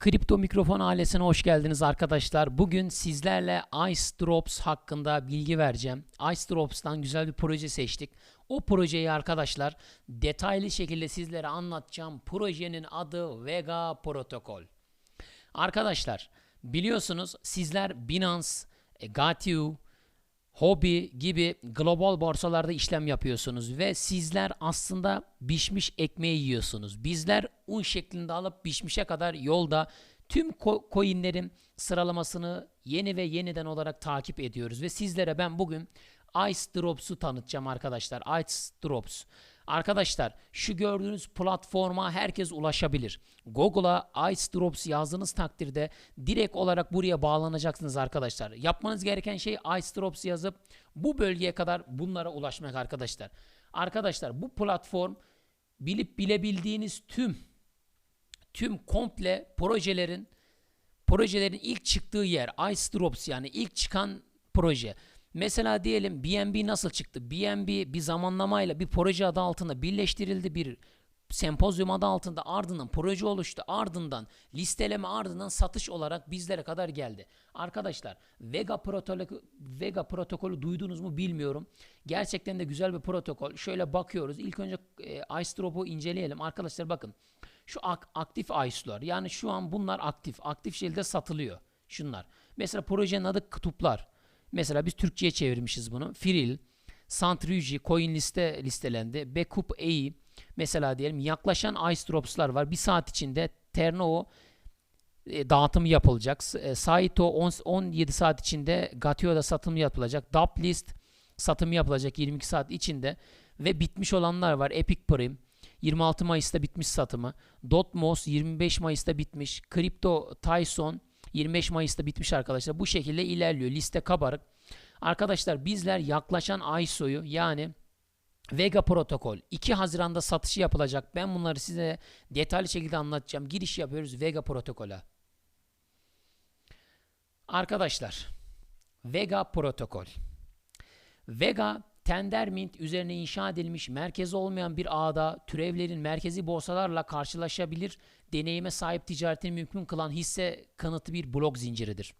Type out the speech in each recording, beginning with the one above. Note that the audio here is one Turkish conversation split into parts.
Kripto Mikrofon ailesine hoş geldiniz arkadaşlar. Bugün sizlerle Ice Drops hakkında bilgi vereceğim. Ice Drops'tan güzel bir proje seçtik. O projeyi arkadaşlar detaylı şekilde sizlere anlatacağım. Projenin adı Vega Protokol. Arkadaşlar biliyorsunuz sizler Binance, e, Gatiu, Hobi gibi global borsalarda işlem yapıyorsunuz ve sizler aslında pişmiş ekmeği yiyorsunuz. Bizler un şeklinde alıp pişmişe kadar yolda tüm coinlerin sıralamasını yeni ve yeniden olarak takip ediyoruz ve sizlere ben bugün Ice Drops'u tanıtacağım arkadaşlar. Ice Drops. Arkadaşlar şu gördüğünüz platforma herkes ulaşabilir. Google'a Ice Drops yazdığınız takdirde direkt olarak buraya bağlanacaksınız arkadaşlar. Yapmanız gereken şey Ice Drops yazıp bu bölgeye kadar bunlara ulaşmak arkadaşlar. Arkadaşlar bu platform bilip bilebildiğiniz tüm tüm komple projelerin projelerin ilk çıktığı yer Ice Drops yani ilk çıkan proje. Mesela diyelim BNB nasıl çıktı? BNB bir zamanlamayla bir proje adı altında birleştirildi bir sempozyum adı altında ardından proje oluştu. Ardından listeleme ardından satış olarak bizlere kadar geldi. Arkadaşlar Vega protokolü Vega protokolü duydunuz mu bilmiyorum. Gerçekten de güzel bir protokol. Şöyle bakıyoruz. İlk önce e, Ice Drop'u inceleyelim. Arkadaşlar bakın. Şu ak- aktif ICE'lar. Yani şu an bunlar aktif. Aktif şekilde satılıyor. Şunlar. Mesela projenin adı Kutuplar. Mesela biz Türkçe'ye çevirmişiz bunu. Firil, Centrifuge, Coin liste listelendi. Backup AI, mesela diyelim yaklaşan Ice Drops'lar var. Bir saat içinde Ternoo e, dağıtımı yapılacak. E, Saito 10, 17 saat içinde Gatio'da satımı yapılacak. Duplist satımı yapılacak 22 saat içinde ve bitmiş olanlar var. Epic Prime 26 Mayıs'ta bitmiş satımı. Dotmos 25 Mayıs'ta bitmiş. Crypto Tyson 25 Mayıs'ta bitmiş arkadaşlar. Bu şekilde ilerliyor. Liste kabarık. Arkadaşlar bizler yaklaşan ISO'yu yani Vega protokol 2 Haziran'da satışı yapılacak. Ben bunları size detaylı şekilde anlatacağım. Giriş yapıyoruz Vega protokola. Arkadaşlar Vega protokol. Vega Tendermint üzerine inşa edilmiş merkezi olmayan bir ağda türevlerin merkezi borsalarla karşılaşabilir deneyime sahip ticaretini mümkün kılan hisse kanıtı bir blok zinciridir.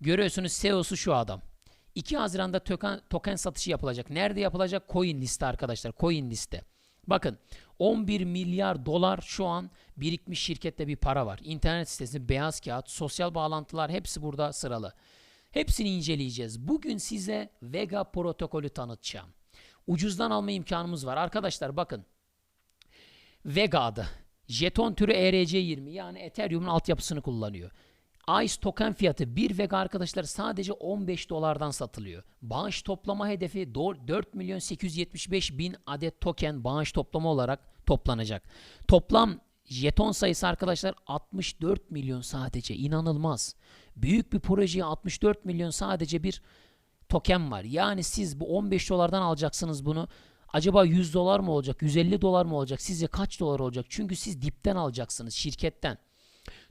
Görüyorsunuz CEO'su şu adam. 2 Haziran'da token, token satışı yapılacak. Nerede yapılacak? Coin liste arkadaşlar. Coin liste. Bakın 11 milyar dolar şu an birikmiş şirkette bir para var. İnternet sitesi, beyaz kağıt, sosyal bağlantılar hepsi burada sıralı. Hepsini inceleyeceğiz. Bugün size Vega protokolü tanıtacağım. Ucuzdan alma imkanımız var. Arkadaşlar bakın. Vega adı. Jeton türü ERC20 yani Ethereum'un altyapısını kullanıyor. ICE token fiyatı 1 Vega arkadaşlar sadece 15 dolardan satılıyor. Bağış toplama hedefi 4 milyon 875 bin adet token bağış toplama olarak toplanacak. Toplam jeton sayısı arkadaşlar 64 milyon sadece inanılmaz. Büyük bir projeye 64 milyon sadece bir token var. Yani siz bu 15 dolardan alacaksınız bunu. Acaba 100 dolar mı olacak? 150 dolar mı olacak? Sizce kaç dolar olacak? Çünkü siz dipten alacaksınız şirketten.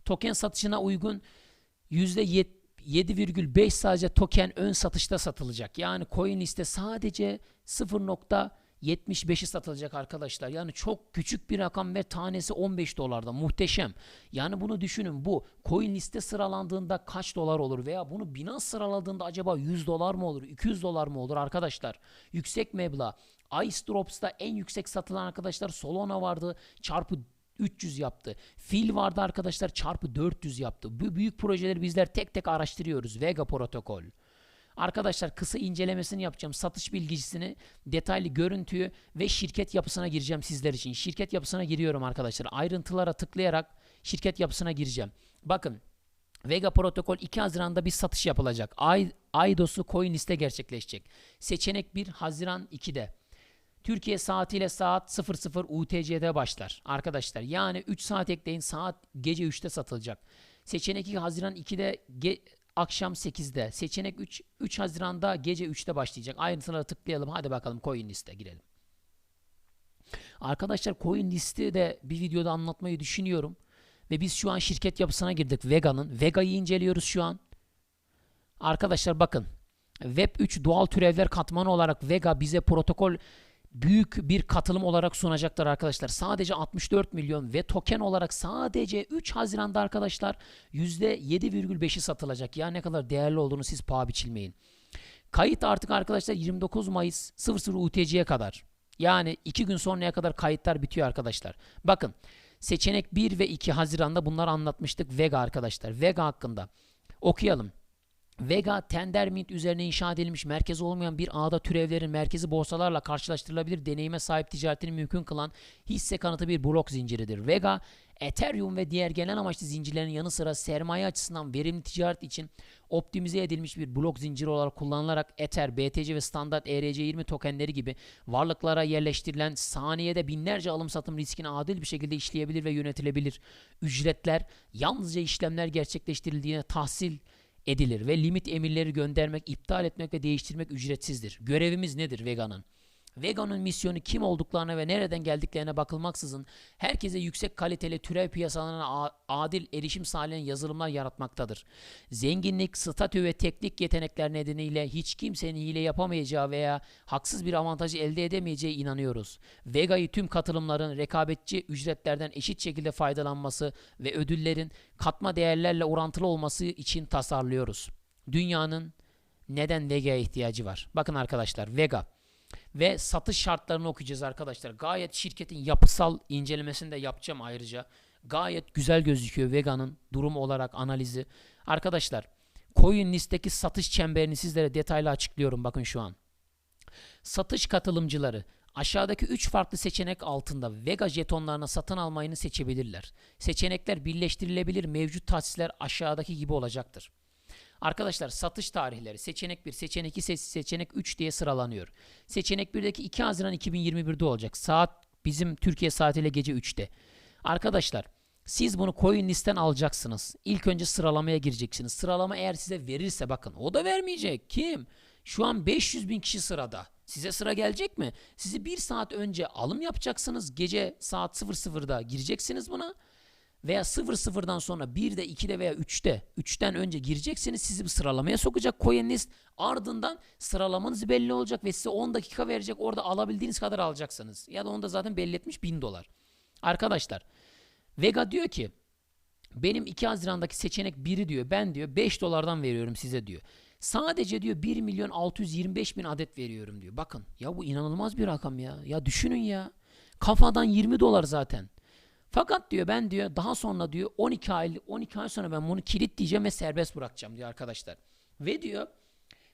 Token satışına uygun %7,5 sadece token ön satışta satılacak. Yani CoinList'te sadece 0. 75'i satılacak arkadaşlar. Yani çok küçük bir rakam ve tanesi 15 dolarda. Muhteşem. Yani bunu düşünün. Bu coin liste sıralandığında kaç dolar olur veya bunu Binance sıraladığında acaba 100 dolar mı olur, 200 dolar mı olur arkadaşlar? Yüksek meblağ. Ice Drops'ta en yüksek satılan arkadaşlar Solana vardı. Çarpı 300 yaptı. Fil vardı arkadaşlar çarpı 400 yaptı. Bu büyük projeleri bizler tek tek araştırıyoruz. Vega protokol. Arkadaşlar kısa incelemesini yapacağım. Satış bilgisini, detaylı görüntüyü ve şirket yapısına gireceğim sizler için. Şirket yapısına giriyorum arkadaşlar. Ayrıntılara tıklayarak şirket yapısına gireceğim. Bakın Vega protokol 2 Haziran'da bir satış yapılacak. Ay, Aydos'u coin liste gerçekleşecek. Seçenek 1 Haziran 2'de. Türkiye saatiyle saat 00 UTC'de başlar. Arkadaşlar yani 3 saat ekleyin saat gece 3'te satılacak. Seçenek 2 Haziran 2'de ge- akşam 8'de. Seçenek 3 3 Haziran'da gece 3'te başlayacak. Ayrıntılara tıklayalım. Hadi bakalım coin liste girelim. Arkadaşlar coin listi de bir videoda anlatmayı düşünüyorum. Ve biz şu an şirket yapısına girdik Vega'nın. Vega'yı inceliyoruz şu an. Arkadaşlar bakın. Web 3 doğal türevler katmanı olarak Vega bize protokol büyük bir katılım olarak sunacaklar arkadaşlar. Sadece 64 milyon ve token olarak sadece 3 Haziran'da arkadaşlar %7,5'i satılacak. Ya ne kadar değerli olduğunu siz paha biçilmeyin. Kayıt artık arkadaşlar 29 Mayıs 00 UTC'ye kadar. Yani 2 gün sonraya kadar kayıtlar bitiyor arkadaşlar. Bakın seçenek 1 ve 2 Haziran'da bunları anlatmıştık Vega arkadaşlar. Vega hakkında okuyalım. Vega Tendermint üzerine inşa edilmiş merkezi olmayan bir ağda türevlerin merkezi borsalarla karşılaştırılabilir deneyime sahip ticaretini mümkün kılan hisse kanıtı bir blok zinciridir. Vega, Ethereum ve diğer genel amaçlı zincirlerin yanı sıra sermaye açısından verimli ticaret için optimize edilmiş bir blok zinciri olarak kullanılarak Ether, BTC ve standart E ERC20 tokenleri gibi varlıklara yerleştirilen saniyede binlerce alım satım riskini adil bir şekilde işleyebilir ve yönetilebilir. Ücretler yalnızca işlemler gerçekleştirildiğine tahsil edilir ve limit emirleri göndermek, iptal etmek ve değiştirmek ücretsizdir. Görevimiz nedir Vega'nın? Vega'nın misyonu kim olduklarına ve nereden geldiklerine bakılmaksızın herkese yüksek kaliteli türev piyasalarına adil erişim sağlayan yazılımlar yaratmaktadır. Zenginlik, statü ve teknik yetenekler nedeniyle hiç kimsenin hile yapamayacağı veya haksız bir avantajı elde edemeyeceği inanıyoruz. Vega'yı tüm katılımların rekabetçi ücretlerden eşit şekilde faydalanması ve ödüllerin katma değerlerle orantılı olması için tasarlıyoruz. Dünyanın neden Vega'ya ihtiyacı var? Bakın arkadaşlar Vega ve satış şartlarını okuyacağız arkadaşlar. Gayet şirketin yapısal incelemesini de yapacağım ayrıca. Gayet güzel gözüküyor Vega'nın durum olarak analizi. Arkadaşlar Coin listeki satış çemberini sizlere detaylı açıklıyorum bakın şu an. Satış katılımcıları aşağıdaki 3 farklı seçenek altında Vega jetonlarına satın almayını seçebilirler. Seçenekler birleştirilebilir mevcut tahsisler aşağıdaki gibi olacaktır. Arkadaşlar satış tarihleri seçenek 1, seçenek 2, seçenek 3 diye sıralanıyor. Seçenek 1'deki 2 Haziran 2021'de olacak. Saat bizim Türkiye saatiyle gece 3'te. Arkadaşlar siz bunu coin listen alacaksınız. İlk önce sıralamaya gireceksiniz. Sıralama eğer size verirse bakın o da vermeyecek. Kim? Şu an 500 bin kişi sırada. Size sıra gelecek mi? Sizi bir saat önce alım yapacaksınız. Gece saat 00'da gireceksiniz buna veya 00'dan sonra 1'de 2'de veya 3'te 3'ten önce gireceksiniz sizi bir sıralamaya sokacak CoinList ardından sıralamanız belli olacak ve size 10 dakika verecek orada alabildiğiniz kadar alacaksınız ya da onu da zaten belli etmiş 1000 dolar. Arkadaşlar Vega diyor ki benim 2 Haziran'daki seçenek 1'i diyor ben diyor 5 dolardan veriyorum size diyor. Sadece diyor 1 milyon 625 bin adet veriyorum diyor. Bakın ya bu inanılmaz bir rakam ya. Ya düşünün ya. Kafadan 20 dolar zaten. Fakat diyor ben diyor daha sonra diyor 12 ay 12 ay sonra ben bunu kilitleyeceğim ve serbest bırakacağım diyor arkadaşlar. Ve diyor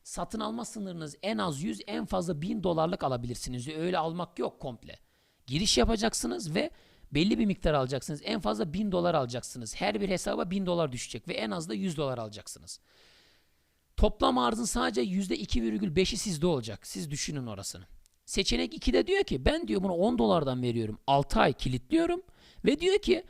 satın alma sınırınız en az 100 en fazla 1000 dolarlık alabilirsiniz diyor. Öyle almak yok komple. Giriş yapacaksınız ve belli bir miktar alacaksınız. En fazla 1000 dolar alacaksınız. Her bir hesaba 1000 dolar düşecek ve en az da 100 dolar alacaksınız. Toplam arzın sadece %2,5'i sizde olacak. Siz düşünün orasını. Seçenek 2'de diyor ki ben diyor bunu 10 dolardan veriyorum. 6 ay kilitliyorum. Ve diyor ki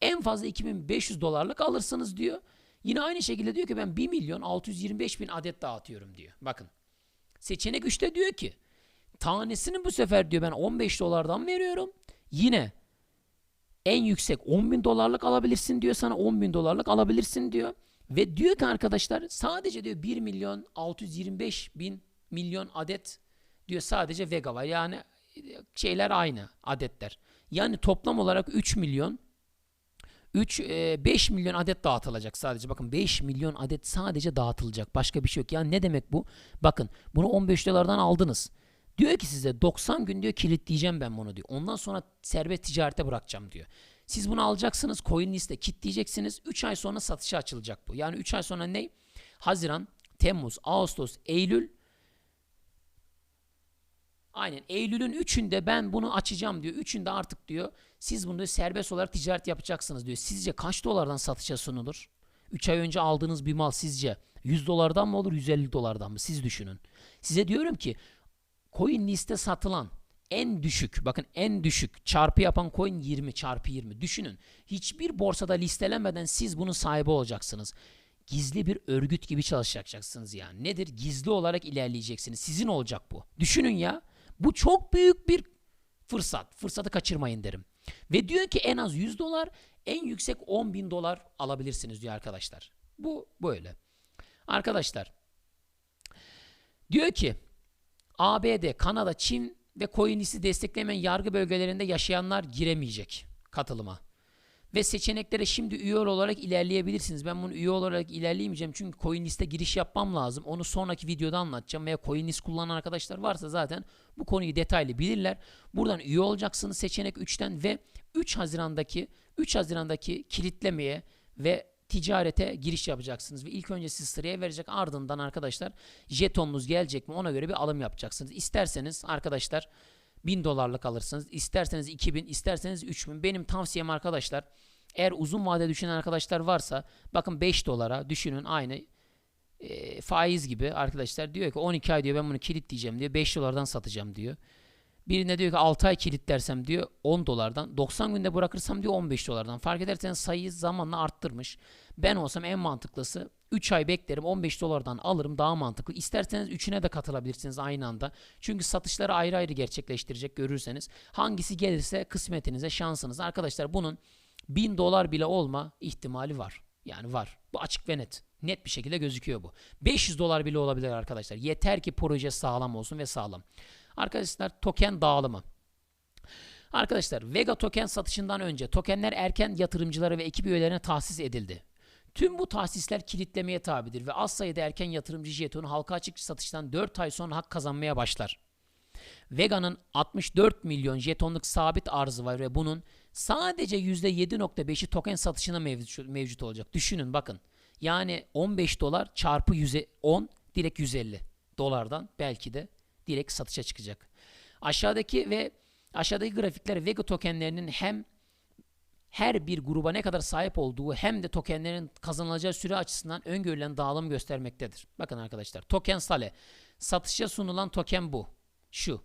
en fazla 2500 dolarlık alırsınız diyor. Yine aynı şekilde diyor ki ben 1 milyon 625 bin adet dağıtıyorum diyor. Bakın. Seçenek 3'te diyor ki tanesini bu sefer diyor ben 15 dolardan veriyorum. Yine en yüksek 10 bin dolarlık alabilirsin diyor sana 10 bin dolarlık alabilirsin diyor. Ve diyor ki arkadaşlar sadece diyor 1 milyon 625 bin milyon adet diyor sadece Vega var. Yani şeyler aynı adetler. Yani toplam olarak 3 milyon 3 5 milyon adet dağıtılacak sadece. Bakın 5 milyon adet sadece dağıtılacak. Başka bir şey yok. Yani ne demek bu? Bakın bunu 15 dolardan aldınız. Diyor ki size 90 gün diyor kilitleyeceğim ben bunu diyor. Ondan sonra serbest ticarete bırakacağım diyor. Siz bunu alacaksınız coin liste kilitleyeceksiniz. 3 ay sonra satışa açılacak bu. Yani 3 ay sonra ne? Haziran, Temmuz, Ağustos, Eylül Aynen Eylül'ün 3'ünde ben bunu açacağım diyor. 3'ünde artık diyor siz bunu diyor, serbest olarak ticaret yapacaksınız diyor. Sizce kaç dolardan satışa sunulur? 3 ay önce aldığınız bir mal sizce 100 dolardan mı olur 150 dolardan mı? Siz düşünün. Size diyorum ki coin liste satılan en düşük bakın en düşük çarpı yapan coin 20 çarpı 20 düşünün. Hiçbir borsada listelenmeden siz bunun sahibi olacaksınız. Gizli bir örgüt gibi çalışacaksınız yani. Nedir? Gizli olarak ilerleyeceksiniz. Sizin olacak bu. Düşünün ya. Bu çok büyük bir fırsat. Fırsatı kaçırmayın derim. Ve diyor ki en az 100 dolar, en yüksek 10 bin dolar alabilirsiniz diyor arkadaşlar. Bu böyle. Arkadaşlar diyor ki ABD, Kanada, Çin ve CoinList'i desteklemeyen yargı bölgelerinde yaşayanlar giremeyecek katılıma. Ve seçeneklere şimdi üye olarak ilerleyebilirsiniz. Ben bunu üye olarak ilerleyemeyeceğim çünkü CoinList'e giriş yapmam lazım. Onu sonraki videoda anlatacağım veya CoinList kullanan arkadaşlar varsa zaten bu konuyu detaylı bilirler. Buradan üye olacaksınız seçenek 3'ten ve 3 Haziran'daki 3 Haziran'daki kilitlemeye ve ticarete giriş yapacaksınız ve ilk önce siz sıraya verecek ardından arkadaşlar jetonunuz gelecek mi ona göre bir alım yapacaksınız. İsterseniz arkadaşlar 1000 dolarlık alırsınız. İsterseniz 2000, isterseniz 3000. Benim tavsiyem arkadaşlar eğer uzun vade düşünen arkadaşlar varsa bakın 5 dolara düşünün aynı e, faiz gibi arkadaşlar diyor ki 12 ay diyor ben bunu kilitleyeceğim diyor 5 dolardan satacağım diyor. Birine diyor ki 6 ay kilitlersem diyor 10 dolardan 90 günde bırakırsam diyor 15 dolardan. Fark ederseniz sayıyı zamanla arttırmış. Ben olsam en mantıklısı 3 ay beklerim 15 dolardan alırım daha mantıklı. İsterseniz üçüne de katılabilirsiniz aynı anda. Çünkü satışları ayrı ayrı gerçekleştirecek görürseniz. Hangisi gelirse kısmetinize şansınız. Arkadaşlar bunun 1000 dolar bile olma ihtimali var. Yani var. Bu açık ve net. Net bir şekilde gözüküyor bu. 500 dolar bile olabilir arkadaşlar. Yeter ki proje sağlam olsun ve sağlam. Arkadaşlar token dağılımı. Arkadaşlar Vega token satışından önce tokenler erken yatırımcılara ve ekip üyelerine tahsis edildi. Tüm bu tahsisler kilitlemeye tabidir ve az sayıda erken yatırımcı jetonu halka açık satıştan 4 ay sonra hak kazanmaya başlar. Vega'nın 64 milyon jetonluk sabit arzı var ve bunun sadece %7.5'i token satışına mevcut, olacak. Düşünün bakın. Yani 15 dolar çarpı 10 direkt 150 dolardan belki de direkt satışa çıkacak. Aşağıdaki ve aşağıdaki grafikler Vega tokenlerinin hem her bir gruba ne kadar sahip olduğu hem de tokenlerin kazanılacağı süre açısından öngörülen dağılım göstermektedir. Bakın arkadaşlar token sale satışa sunulan token bu. Şu.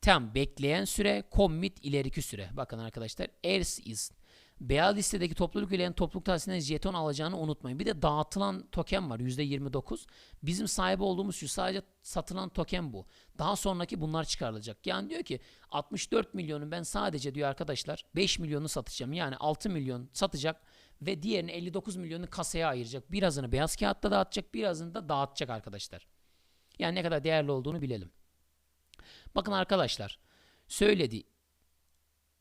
Tam bekleyen süre, commit ileriki süre. Bakın arkadaşlar else is. Beyaz listedeki topluluk üyelerinin topluluk tahsisinden jeton alacağını unutmayın. Bir de dağıtılan token var %29. Bizim sahibi olduğumuz şu sadece satılan token bu. Daha sonraki bunlar çıkarılacak. Yani diyor ki 64 milyonu ben sadece diyor arkadaşlar 5 milyonu satacağım. Yani 6 milyon satacak ve diğerini 59 milyonu kasaya ayıracak. Birazını beyaz kağıtta dağıtacak, birazını da dağıtacak arkadaşlar. Yani ne kadar değerli olduğunu bilelim. Bakın arkadaşlar söyledi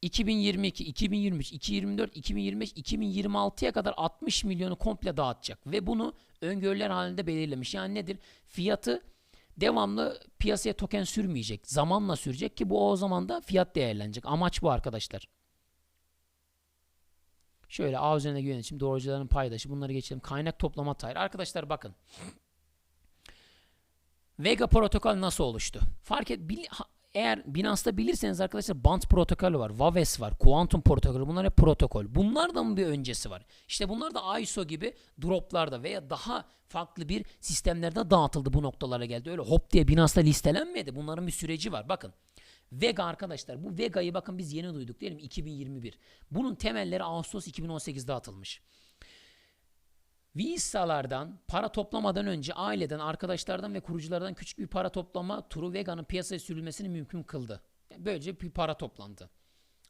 2022, 2023, 2024, 2025, 2026'ya kadar 60 milyonu komple dağıtacak ve bunu öngörüler halinde belirlemiş. Yani nedir? Fiyatı devamlı piyasaya token sürmeyecek. Zamanla sürecek ki bu o zaman da fiyat değerlenecek. Amaç bu arkadaşlar. Şöyle A üzerine yönetim, doğrucuların paydaşı bunları geçelim. Kaynak toplama tayır. Arkadaşlar bakın. Vega protokol nasıl oluştu? Fark et bil, eğer Binance'da bilirseniz arkadaşlar Band protokolü var, Waves var, Quantum protokolü bunlar hep protokol. Bunlardan bir öncesi var. İşte bunlar da ISO gibi droplarda veya daha farklı bir sistemlerde dağıtıldı bu noktalara geldi. Öyle hop diye Binance'da listelenmedi. Bunların bir süreci var. Bakın Vega arkadaşlar bu Vega'yı bakın biz yeni duyduk mi? 2021. Bunun temelleri Ağustos 2018'de atılmış. Visa'lardan para toplamadan önce aileden, arkadaşlardan ve kuruculardan küçük bir para toplama turu Vega'nın piyasaya sürülmesini mümkün kıldı. Böylece bir para toplandı.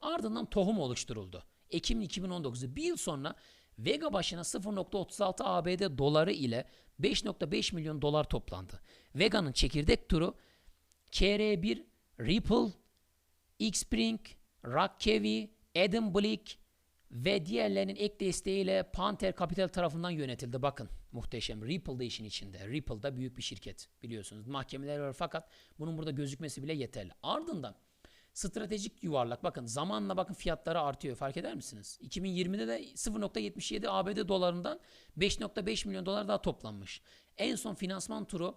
Ardından tohum oluşturuldu. Ekim 2019'da bir yıl sonra Vega başına 0.36 ABD doları ile 5.5 milyon dolar toplandı. Vega'nın çekirdek turu KR1, Ripple, Xpring, Rockkevi, Adam Blick, ve diğerlerinin ek desteğiyle Panther Capital tarafından yönetildi. Bakın muhteşem. Ripple de işin içinde. Ripple da büyük bir şirket biliyorsunuz. Mahkemeler var fakat bunun burada gözükmesi bile yeterli. Ardından stratejik yuvarlak bakın zamanla bakın fiyatları artıyor fark eder misiniz? 2020'de de 0.77 ABD dolarından 5.5 milyon dolar daha toplanmış. En son finansman turu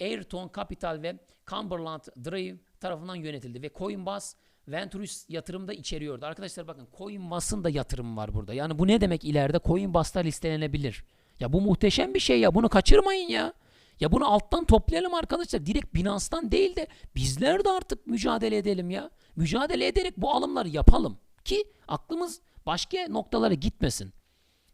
Ayrton Capital ve Cumberland Drive tarafından yönetildi ve Coinbase Venturus yatırım da içeriyordu. Arkadaşlar bakın Coinbase'ın da yatırım var burada. Yani bu ne demek ileride? Coinbase'da listelenebilir. Ya bu muhteşem bir şey ya. Bunu kaçırmayın ya. Ya bunu alttan toplayalım arkadaşlar. Direkt Binance'dan değil de bizler de artık mücadele edelim ya. Mücadele ederek bu alımları yapalım. Ki aklımız başka noktalara gitmesin.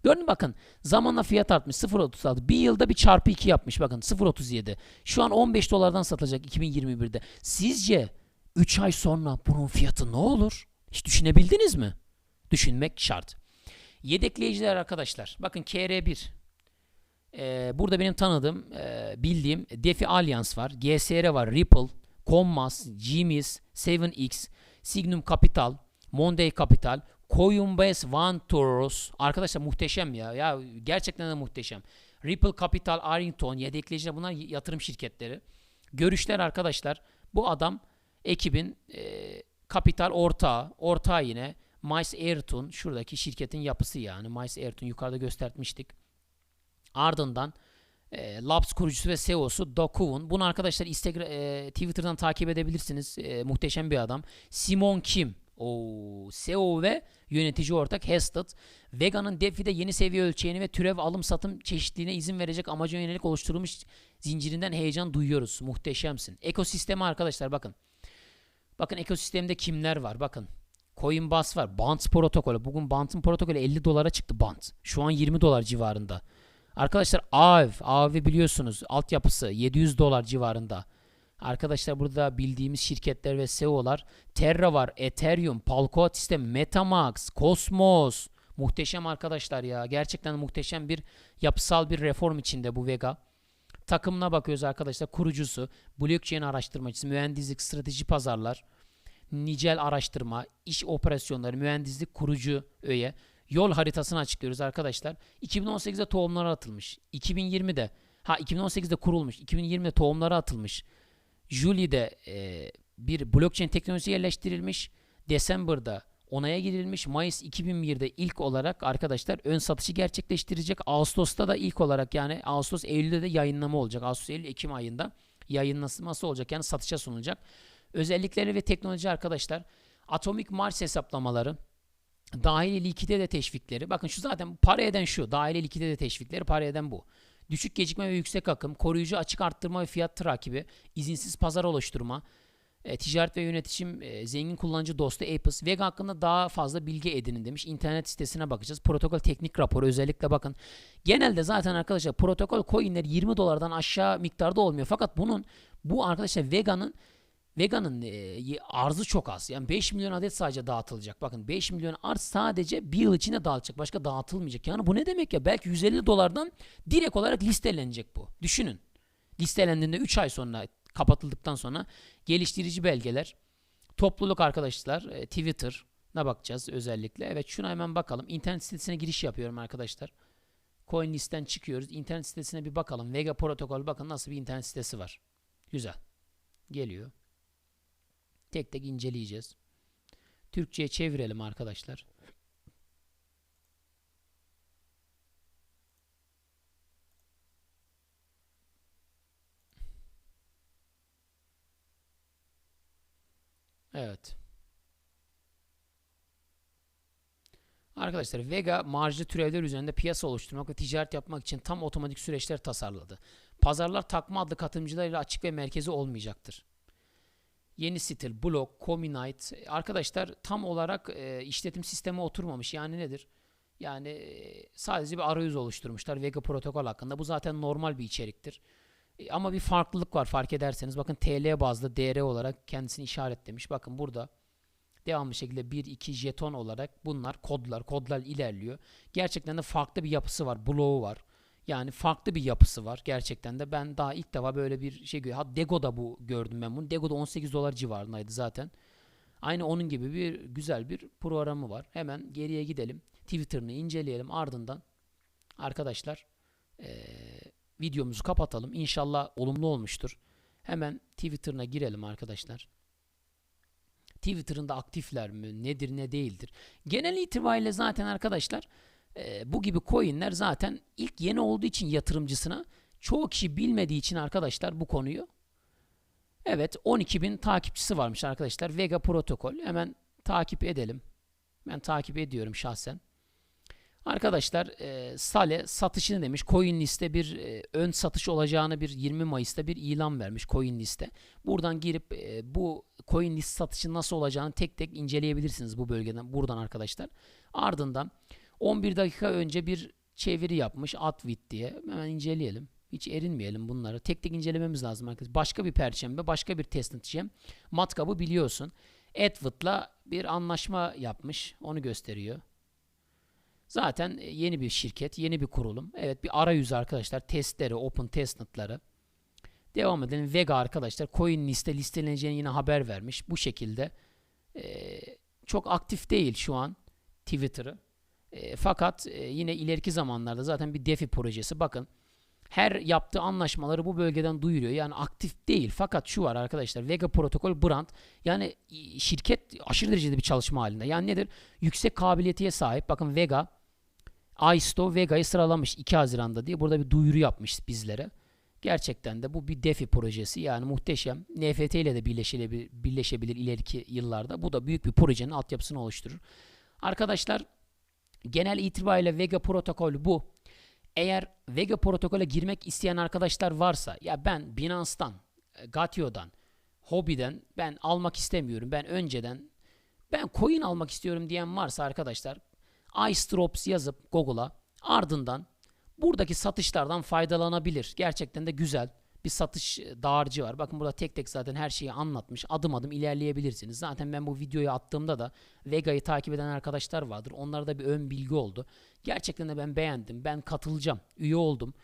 Gördün bakın zamanla fiyat artmış 0.36 bir yılda bir çarpı 2 yapmış bakın 0.37 şu an 15 dolardan satacak 2021'de sizce 3 ay sonra bunun fiyatı ne olur? Hiç düşünebildiniz mi? Düşünmek şart. Yedekleyiciler arkadaşlar. Bakın KR1. Ee, burada benim tanıdığım, e, bildiğim DeFi Alliance var. GSR var. Ripple. Commas, Gmis, 7x, Signum Capital, Monday Capital, Coinbase Ventures. Arkadaşlar muhteşem ya. Ya gerçekten de muhteşem. Ripple Capital, Arlington, yedekleyiciler bunlar yatırım şirketleri. Görüşler arkadaşlar. Bu adam ekibin e, kapital ortağı. Ortağı yine Mice Ayrton. Şuradaki şirketin yapısı yani. Mice Ayrton yukarıda göstermiştik. Ardından e, Labs kurucusu ve CEO'su Hoon. Bunu arkadaşlar Instagram, e, Twitter'dan takip edebilirsiniz. E, muhteşem bir adam. Simon Kim. O CEO ve yönetici ortak Hested. Vega'nın DeFi'de yeni seviye ölçeğini ve türev alım satım çeşitliliğine izin verecek amaca yönelik oluşturulmuş zincirinden heyecan duyuyoruz. Muhteşemsin. Ekosistemi arkadaşlar bakın. Bakın ekosistemde kimler var? Bakın. Coinbase var. Bant protokolü. Bugün Bant'ın protokolü 50 dolara çıktı Bant. Şu an 20 dolar civarında. Arkadaşlar AAV, AAV biliyorsunuz altyapısı 700 dolar civarında. Arkadaşlar burada bildiğimiz şirketler ve CEO'lar Terra var, Ethereum, Polkadot sistem, Metamax, Cosmos. Muhteşem arkadaşlar ya. Gerçekten muhteşem bir yapısal bir reform içinde bu Vega. Takımına bakıyoruz arkadaşlar. Kurucusu, blockchain araştırmacısı, mühendislik, strateji pazarlar, nicel araştırma, iş operasyonları, mühendislik kurucu öğe, yol haritasını açıklıyoruz arkadaşlar. 2018'de tohumlara atılmış. 2020'de ha 2018'de kurulmuş. 2020'de tohumlara atılmış. Juli'de e, bir blockchain teknolojisi yerleştirilmiş. December'da onaya girilmiş. Mayıs 2001'de ilk olarak arkadaşlar ön satışı gerçekleştirecek. Ağustos'ta da ilk olarak yani Ağustos Eylül'de de yayınlama olacak. Ağustos Eylül Ekim ayında yayınlaması olacak. Yani satışa sunulacak. Özellikleri ve teknoloji arkadaşlar Atomic Mars hesaplamaları dahili likidite teşvikleri. Bakın şu zaten para eden şu. Dahili likidite teşvikleri para eden bu. Düşük gecikme ve yüksek akım, koruyucu açık arttırma ve fiyat takibi, izinsiz pazar oluşturma, e, ticaret ve yönetişim, e, zengin kullanıcı dostu Apis, Vega hakkında daha fazla bilgi edinin demiş. İnternet sitesine bakacağız. Protokol teknik raporu özellikle bakın. Genelde zaten arkadaşlar protokol coinler 20 dolardan aşağı miktarda olmuyor. Fakat bunun bu arkadaşlar Vega'nın Vega'nın e, arzı çok az. Yani 5 milyon adet sadece dağıtılacak. Bakın 5 milyon arz sadece bir yıl içinde dağıtılacak. Başka dağıtılmayacak. Yani bu ne demek ya? Belki 150 dolardan direkt olarak listelenecek bu. Düşünün. Listelendiğinde 3 ay sonra kapatıldıktan sonra geliştirici belgeler, topluluk arkadaşlar, e, Twitter'ına bakacağız özellikle. Evet şuna hemen bakalım. İnternet sitesine giriş yapıyorum arkadaşlar. CoinList'ten çıkıyoruz. İnternet sitesine bir bakalım. Vega protokol bakın nasıl bir internet sitesi var. Güzel. Geliyor. Tek tek inceleyeceğiz. Türkçe'ye çevirelim arkadaşlar. Evet. Arkadaşlar Vega marjlı türevler üzerinde piyasa oluşturmak ve ticaret yapmak için tam otomatik süreçler tasarladı. Pazarlar takma adlı katılımcılarıyla açık ve merkezi olmayacaktır. Yeni stil, blok, Cominite. Arkadaşlar tam olarak e, işletim sistemi oturmamış. Yani nedir? Yani e, sadece bir arayüz oluşturmuşlar Vega protokol hakkında. Bu zaten normal bir içeriktir. E, ama bir farklılık var fark ederseniz. Bakın TL bazlı DR olarak kendisini işaretlemiş. Bakın burada devamlı şekilde 1 2 jeton olarak bunlar kodlar, kodlar ilerliyor. Gerçekten de farklı bir yapısı var. Bloğu var. Yani farklı bir yapısı var gerçekten de. Ben daha ilk defa böyle bir şey görüyorum. Ha Dego'da bu gördüm ben bunu. Dego'da 18 dolar civarındaydı zaten. Aynı onun gibi bir güzel bir programı var. Hemen geriye gidelim. Twitter'ını inceleyelim. Ardından arkadaşlar ee, videomuzu kapatalım. İnşallah olumlu olmuştur. Hemen Twitter'ına girelim arkadaşlar. Twitter'ında aktifler mi? Nedir ne değildir? Genel itibariyle zaten arkadaşlar e, bu gibi coinler zaten ilk yeni olduğu için yatırımcısına çoğu kişi bilmediği için arkadaşlar bu konuyu Evet 12 bin takipçisi varmış arkadaşlar. Vega protokol. Hemen takip edelim. Ben takip ediyorum şahsen. Arkadaşlar e, Sale satışını demiş. Coin liste bir e, ön satış olacağını bir 20 Mayıs'ta bir ilan vermiş coin liste. Buradan girip e, bu coin list satışı nasıl olacağını tek tek inceleyebilirsiniz bu bölgeden buradan arkadaşlar. Ardından 11 dakika önce bir çeviri yapmış Atwit diye. Hemen inceleyelim. Hiç erinmeyelim bunları. Tek tek incelememiz lazım arkadaşlar. Başka bir perşembe, başka bir testnet gem. Matkabı biliyorsun. Atwit'la bir anlaşma yapmış. Onu gösteriyor. Zaten yeni bir şirket, yeni bir kurulum. Evet bir arayüz arkadaşlar. Testleri, open testnet'ları. Devam edelim. Vega arkadaşlar coin liste listeleneceğini yine haber vermiş. Bu şekilde Ee, çok aktif değil şu an Twitter'ı. Ee, fakat e, yine ileriki zamanlarda zaten bir DeFi projesi. Bakın her yaptığı anlaşmaları bu bölgeden duyuruyor. Yani aktif değil. Fakat şu var arkadaşlar. Vega protokol brand yani şirket aşırı derecede bir çalışma halinde. Yani nedir? Yüksek kabiliyetiye sahip. Bakın Vega Aisto Vega'yı sıralamış 2 Haziran'da diye burada bir duyuru yapmış bizlere. Gerçekten de bu bir DeFi projesi yani muhteşem. NFT ile de birleşebilir, birleşebilir ileriki yıllarda. Bu da büyük bir projenin altyapısını oluşturur. Arkadaşlar genel itibariyle Vega protokolü bu. Eğer Vega protokole girmek isteyen arkadaşlar varsa ya ben Binance'dan, e, Gatio'dan, Hobby'den ben almak istemiyorum. Ben önceden ben coin almak istiyorum diyen varsa arkadaşlar iStrops yazıp Google'a ardından buradaki satışlardan faydalanabilir. Gerçekten de güzel bir satış e, dağarcığı var. Bakın burada tek tek zaten her şeyi anlatmış. Adım adım ilerleyebilirsiniz. Zaten ben bu videoyu attığımda da Vega'yı takip eden arkadaşlar vardır. Onlara da bir ön bilgi oldu. Gerçekten de ben beğendim. Ben katılacağım. Üye oldum.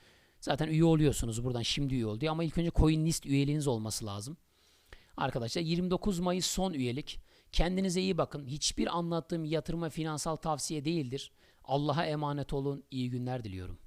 Zaten üye oluyorsunuz buradan şimdi üye oldu ama ilk önce CoinList üyeliğiniz olması lazım. Arkadaşlar 29 Mayıs son üyelik. Kendinize iyi bakın. Hiçbir anlattığım yatırım ve finansal tavsiye değildir. Allah'a emanet olun. İyi günler diliyorum.